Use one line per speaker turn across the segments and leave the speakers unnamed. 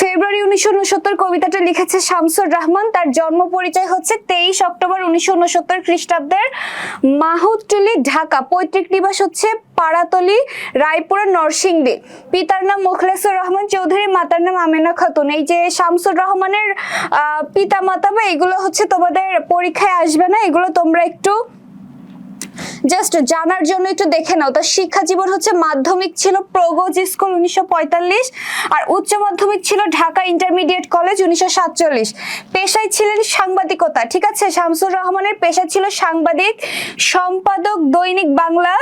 ফেব্রুয়ারি উনিশশো উনসত্তর কবিতাটা লিখেছে শামসুর রহমান। তার জন্ম পরিচয় হচ্ছে তেইশ অক্টোবর উনিশশো উনসত্তর খ্রিস্টাব্দের মাহুদটুলি ঢাকা। পৈতৃক নিবাস হচ্ছে পাড়াতলি, রায়পুরা, নরসিংদী। পিতার নাম মুখলেসুর রহমান, চৌধুরী মাতার নাম আমেনা খাতুন। এই যে শামসুর রহমানের পিতা মাতা বা এগুলো হচ্ছে তোমাদের পরীক্ষায় আসবে না, এগুলো তোমরা একটু জাস্ট জানার জন্য একটু দেখে নাও। তার শিক্ষা জীবন হচ্ছে মাধ্যমিক ছিল প্রগজ স্কুল উনিশশো পঁয়তাল্লিশ আর উচ্চ মাধ্যমিক ছিল ঢাকা ইন্টারমিডিয়েট কলেজ উনিশশো সাতচল্লিশ। পেশায় ছিলেন সাংবাদিকতা, ঠিক আছে? শামসুর রহমানের পেশা ছিল সাংবাদিক, সম্পাদক দৈনিক বাংলা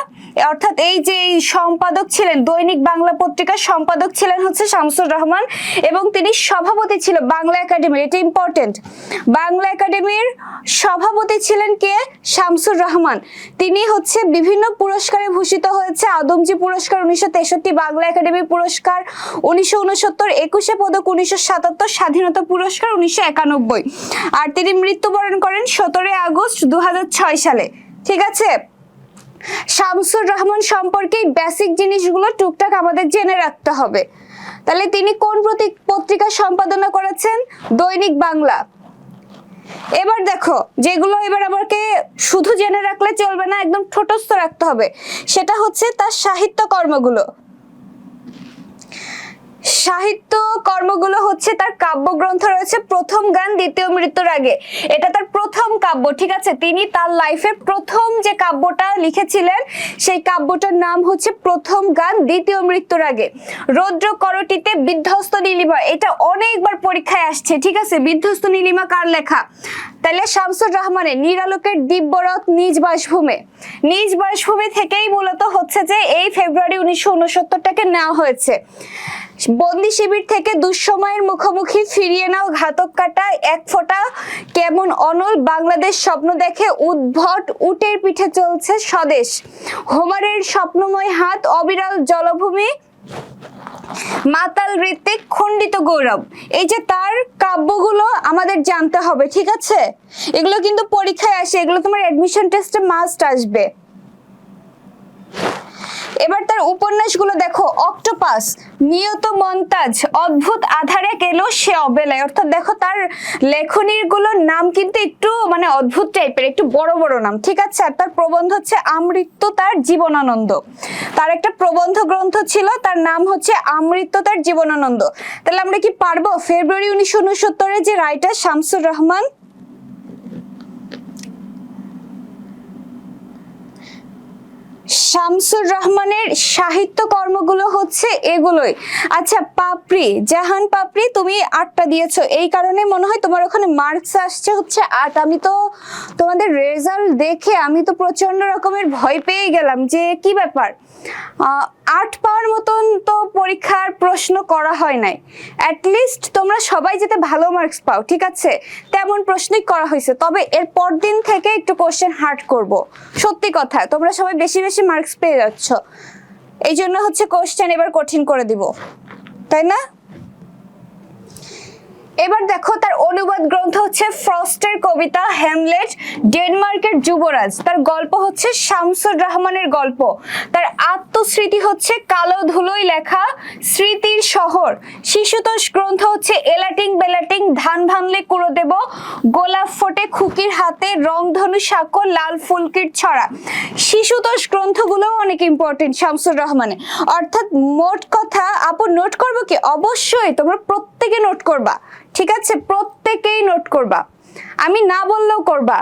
অর্থাৎ এই যে সম্পাদক ছিলেন, দৈনিক বাংলা পত্রিকার সম্পাদক ছিলেন হচ্ছে শামসুর রহমান এবং তিনি সভাপতি ছিল বাংলা একাডেমির। এটা ইম্পর্টেন্ট বাংলা একাডেমির সভাপতি ছিলেন কে? শামসুর রহমান। তিনি হচ্ছে বিভিন্ন পুরস্কারে ভূষিত হয়েছে। আদমজি পুরস্কার উনিশশো তেষট্টি, বাংলা একাডেমি পুরস্কার উনিশশো উনসত্তর, একুশে পদক উনিশশো সাতাত্তর, স্বাধীনতা পুরস্কার উনিশশো একানব্বই। আর তিনি মৃত্যুবরণ করেন সতেরোই আগস্ট দু হাজার ছয় সালে। ঠিক আছে? শামসুর রহমান সম্পর্কে বেসিক জিনিসগুলো টুকটাক আমাদের জেনে রাখতে হবে। তাহলে তিনি কোন পত্রিকা সম্পাদনা করেছেন? দৈনিক বাংলা। এবার দেখো, যেগুলো এবার আমাকে শুধু জেনে রাখলে চলবে না, একদম ঠোটস্থ রাখতে হবে। সেটা হচ্ছে তার সাহিত্য কর্মগুলো। সাহিত্য কর্মগুলো হচ্ছে তার কাব্যগ্রন্থ রয়েছে প্রথম গান, দ্বিতীয় মৃত্যুর আগে। এটা তার প্রথম কাব্য, ঠিক আছে? তিনি তার লাইফের প্রথম যে কাব্যটা লিখেছিলেন, সেই কাব্যটার নাম হচ্ছে প্রথম গান, দ্বিতীয় মৃত্যুর আগে। রৌদ্র করটিতে বিধ্বস্ত নীলিমা, এটা অনেকবার পরীক্ষায় আসছে, ঠিক আছে? বিধ্বস্ত নীলিমা কার লেখা? তাহলে শামসুর রহমানের, নিরালোকের দিব্যরথ নিজ বাসভূমে। নিজ বাসভূমি থেকেই মূলত হচ্ছে যে এই ফেব্রুয়ারি উনিশশো উনসত্তরটাকে নেওয়া হয়েছে। বন্দি শিবির থেকে দুঃসময়ের মুখোমুখি ফিরিয়ে নাও ঘাতক কাটা। এক ফোঁটা কেমন অনল বাংলাদেশ স্বপ্ন দেখে উদ্ভট উটের পিঠে চলছে স্বদেশ। হোমারের স্বপ্নময় হাত, অবিরাল জলভূমি, মাতাল ঋত্বিক খণ্ডিত গৌরব। এই যে তার কাব্যগুলো আমাদের জানতে হবে, ঠিক আছে? এগুলো কিন্তু পরীক্ষায় আসে, এগুলো তোমার অ্যাডমিশন টেস্টে মাস্ট আসবে। এবার তার উপন্যাসগুলো দেখো অক্টোপাস নিয়ত মন্তাজ, অদ্ভুত আধারে গেল সে অবেলায়। অর্থাৎ দেখো তার লেখনীরগুলোর নাম কিন্তু একটু মানে অদ্ভুত টাইপের একটু বড় বড় নাম, ঠিক আছে? আর তার প্রবন্ধ হচ্ছে আমৃত্যু তার জীবনানন্দ। তার একটা প্রবন্ধ গ্রন্থ ছিল, তার নাম হচ্ছে আমৃত্যু তার জীবনানন্দ। তাহলে আমরা কি পারব? ফেব্রুয়ারি উনিশশো উনসত্তরে যে রাইটার শামসুর রহমান শামসুর রহমানের সাহিত্য কর্মগুলো হচ্ছে এগুলোই। আচ্ছা পাপড়ি, জাহান পাপড়ি তুমি আটটা দিয়েছ। এই কারণে মনে হয় তোমার ওখানে মার্কস আসছে হচ্ছে আট। আমি তো তোমাদের রেজাল্ট দেখে আমি তো প্রচণ্ড রকমের ভয় পেয়ে গেলাম যে কি ব্যাপার? আট পাওয়ার মতন তো পরীক্ষার প্রশ্ন করা হয় নাই। অ্যাটলিস্ট তোমরা সবাই যেতে ভালো মার্কস পাও, ঠিক আছে? তেমন প্রশ্নই করা হয়েছে। তবে এর পর দিন থেকে একটু কোশ্চেন হার্ড করব। সত্যি কথা, তোমরা সবাই বেশি বেশি মার্কস পেয়ে যাচ্ছ। এই জন্য হচ্ছে কোশ্চেন এবার কঠিন করে দিব। তাই না? এবার দেখো, তার অনুবাদ গ্রন্থ হচ্ছে ফ্রস্টের কবিতা হ্যামলেট, ডেনমার্কের যুবরাজ। তার গল্প হচ্ছে শামসুর রহমানের গল্প। তার আত্মস্মৃতি হচ্ছে কালো ধুলোয় লেখা স্মৃতির শহর। শিশুতোষ গ্রন্থ হচ্ছে এলাটিং বেলাটিং, ধান ভাঙলে কুড়ো দেব গোলাপ ফোটে খুকির হাতে, রংধনু সাঁকো লাল ফুলকির ছড়া। শিশুতোষ গ্রন্থগুলো অনেক ইম্পর্টেন্ট শামসুর রহমানের। অর্থাৎ মোট কথা, আপু নোট করব কি? অবশ্যই তোমরা প্রত্যেকে নোট করবা। ঠিক আছে? প্রত্যেকেই নোট করবা। আমি না বললেও করবা।